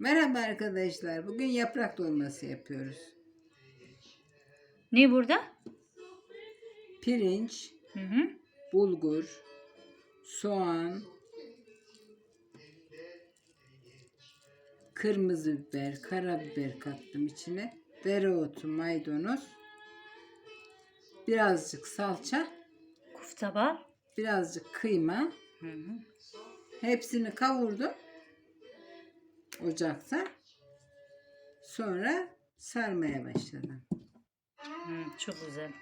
Merhaba arkadaşlar. Bugün yaprak dolması yapıyoruz. Ne burada? Pirinç, Hı hı. bulgur, soğan, kırmızı biber, karabiber kattım içine. Dereotu, maydanoz, birazcık salça, Kufta var. birazcık kıyma. Hı hı. Hepsini kavurdum ocakta. Sonra sarmaya başladım. Hı, çok güzel.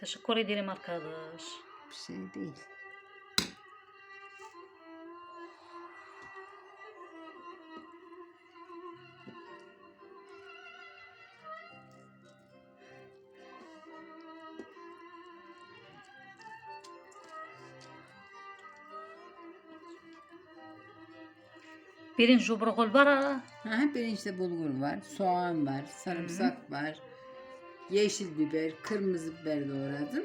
Teşekkür ederim arkadaş. Bir şey değil. Birinci burgul var. ha. Aha, pirinçte bulgur var, soğan var, sarımsak var, yeşil biber, kırmızı biber doğradım.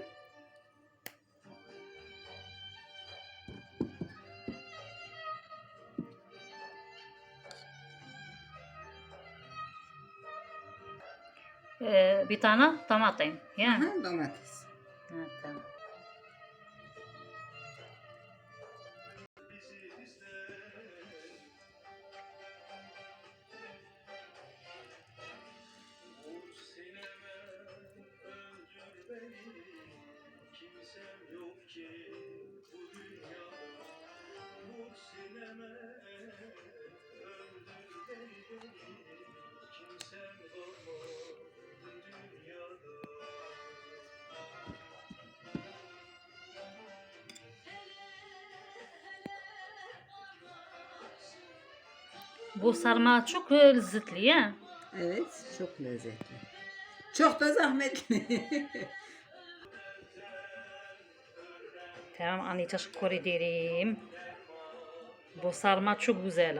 Ee, bir tane domates. Ya. Aha, domates. Ha, tamam. Bu sarma çok lezzetli ya. Evet, çok lezzetli. Çok da zahmetli. Tamam anne teşekkür ederim. Bu sarma çok güzel.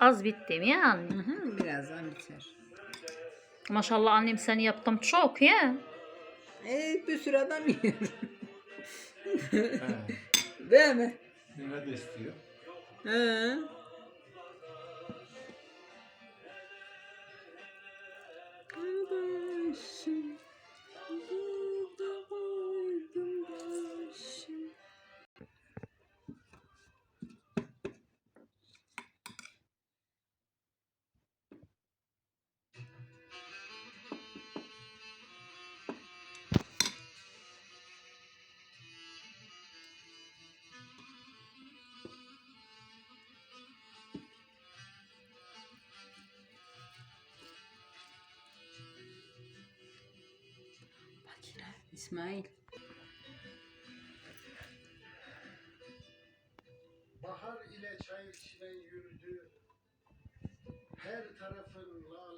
Az bitti mi ya anne? Hı hı, Birazdan biter. Maşallah annem seni yaptım çok ya. E, bir sürü adam yiyor. He. Değil mi? Ne de istiyor? Hı. İsmail. Bahar ile çay içilen yürüdü. Her tarafın lale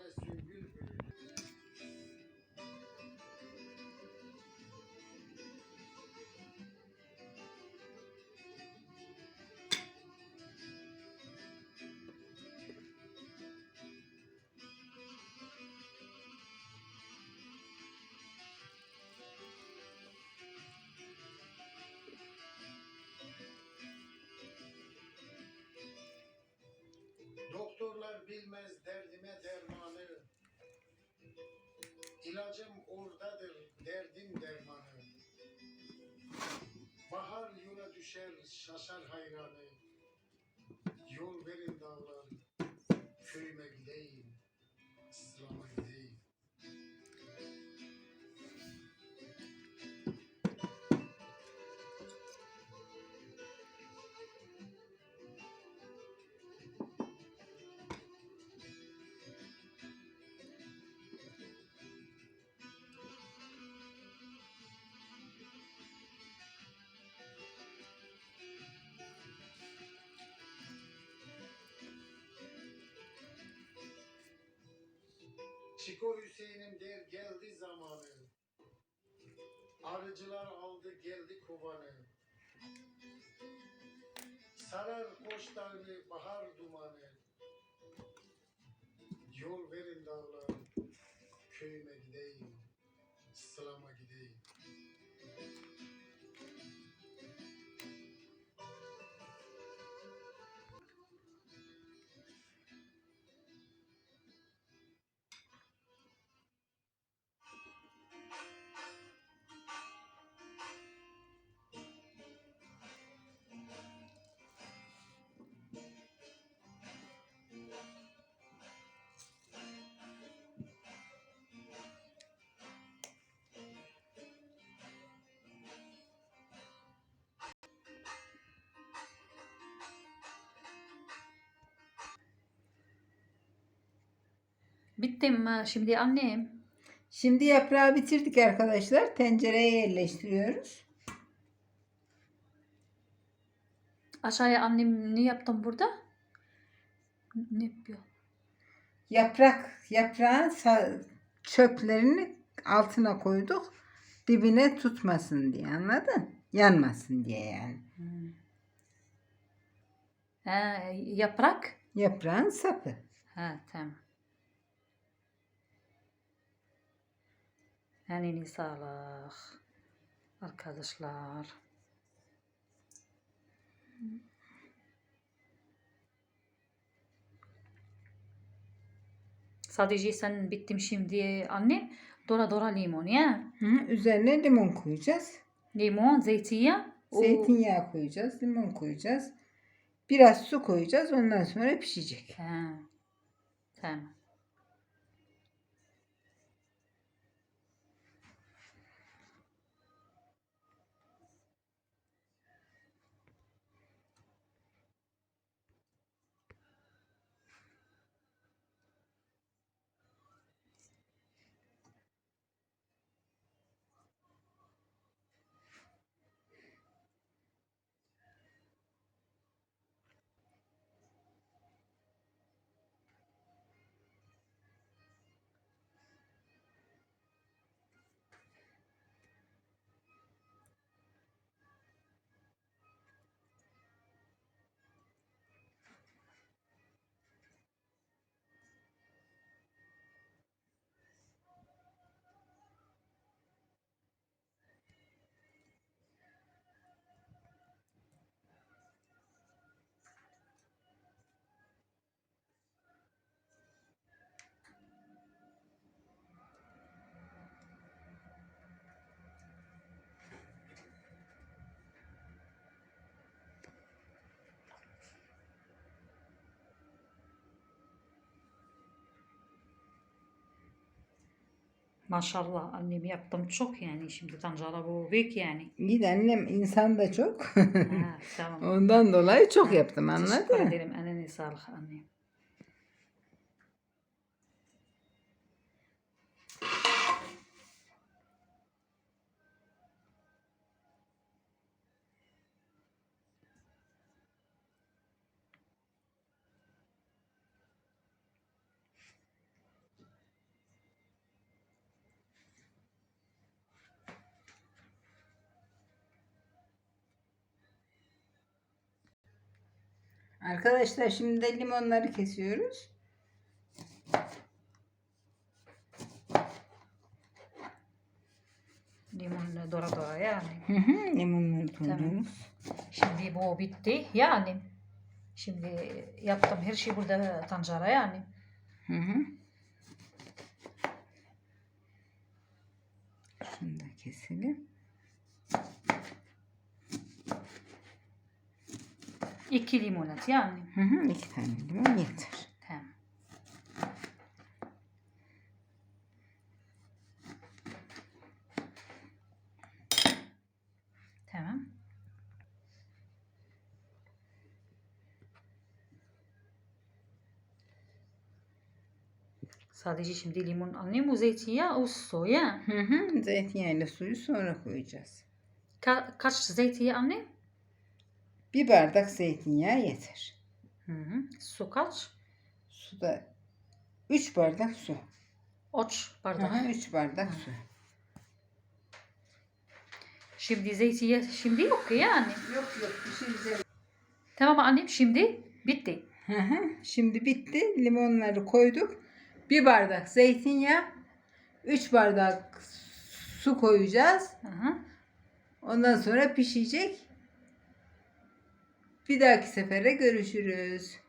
düşer şaşar hayranı. Yol verin dağlar, köyüme gideyim, İslam'a Çiko Hüseyin'im der geldi zamanı. Arıcılar aldı geldi kovanı. Sarar koş dağını bahar dumanı. Yol verin dağlar, köyüme gideyim, İslam'a gideyim. Bitti mi şimdi annem? Şimdi yaprağı bitirdik arkadaşlar. Tencereye yerleştiriyoruz. Aşağıya annem ne yaptım burada? Ne yapıyor? Yaprak, yaprağın çöplerini altına koyduk. Dibine tutmasın diye anladın? Yanmasın diye yani. Ha, yaprak. Yaprağın sapı. Ha tamam. Yani sağlık. Arkadaşlar. Sadece sen bittim şimdi anne. Dora dora limon ya. Hı, üzerine limon koyacağız. Limon, zeytinyağı. Zeytinyağı koyacağız, limon koyacağız. Biraz su koyacağız. Ondan sonra pişecek. Ha. Tamam. Maşallah annem yaptım çok yani şimdi tancala bu büyük yani. İyi de annem insan da çok. Ha, tamam. Ondan dolayı çok yaptım Teşekkür anladın mı? ederim. Eline sağlık annem. Arkadaşlar şimdi de limonları kesiyoruz. Limon dora dora yani. Hı hı, limonları koyuyoruz. Şimdi bu bitti yani. Şimdi yaptım her şey burada tancara yani. Hı hı. Şunu da keselim. İki limonat yani. Hı hı, iki tane limon yeter. Tamam. Tamam. Sadece şimdi limon annem o zeytinyağı o su ya. Hı hı, zeytinyağıyla suyu sonra koyacağız. Ka- kaç zeytinyağı annem? Bir bardak zeytinyağı yeter. Hı hı. Su kaç? Suda 3 bardak su. Oç bardak. Aha, 3 bardak su. Şimdi zeytinyağı şimdi yok ki yani. Yok yok pişireceğiz. Tamam annem şimdi bitti. Hı hı, Şimdi bitti. Limonları koyduk. Bir bardak zeytinyağı, 3 bardak su koyacağız. Hı hı. Ondan sonra pişecek. Bir dahaki sefere görüşürüz.